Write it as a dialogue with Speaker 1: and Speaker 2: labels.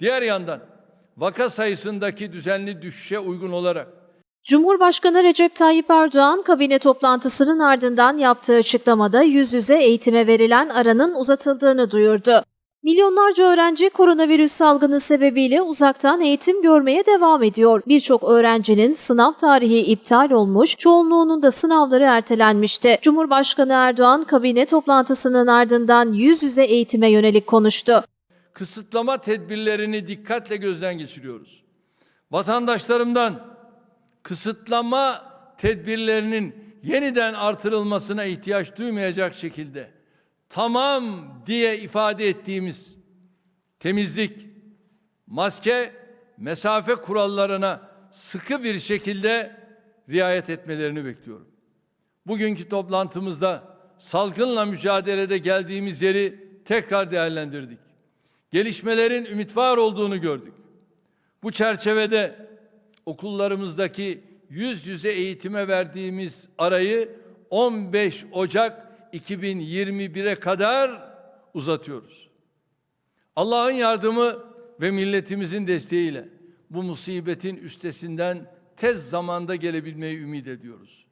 Speaker 1: Diğer yandan vaka sayısındaki düzenli düşüşe uygun olarak
Speaker 2: Cumhurbaşkanı Recep Tayyip Erdoğan kabine toplantısının ardından yaptığı açıklamada yüz yüze eğitime verilen aranın uzatıldığını duyurdu. Milyonlarca öğrenci koronavirüs salgını sebebiyle uzaktan eğitim görmeye devam ediyor. Birçok öğrencinin sınav tarihi iptal olmuş, çoğunluğunun da sınavları ertelenmişti. Cumhurbaşkanı Erdoğan kabine toplantısının ardından yüz yüze eğitime yönelik konuştu.
Speaker 1: Kısıtlama tedbirlerini dikkatle gözden geçiriyoruz. Vatandaşlarımdan kısıtlama tedbirlerinin yeniden artırılmasına ihtiyaç duymayacak şekilde tamam diye ifade ettiğimiz temizlik, maske, mesafe kurallarına sıkı bir şekilde riayet etmelerini bekliyorum. Bugünkü toplantımızda salgınla mücadelede geldiğimiz yeri tekrar değerlendirdik. Gelişmelerin ümit var olduğunu gördük. Bu çerçevede okullarımızdaki yüz yüze eğitime verdiğimiz arayı 15 Ocak 2021'e kadar uzatıyoruz. Allah'ın yardımı ve milletimizin desteğiyle bu musibetin üstesinden tez zamanda gelebilmeyi ümit ediyoruz.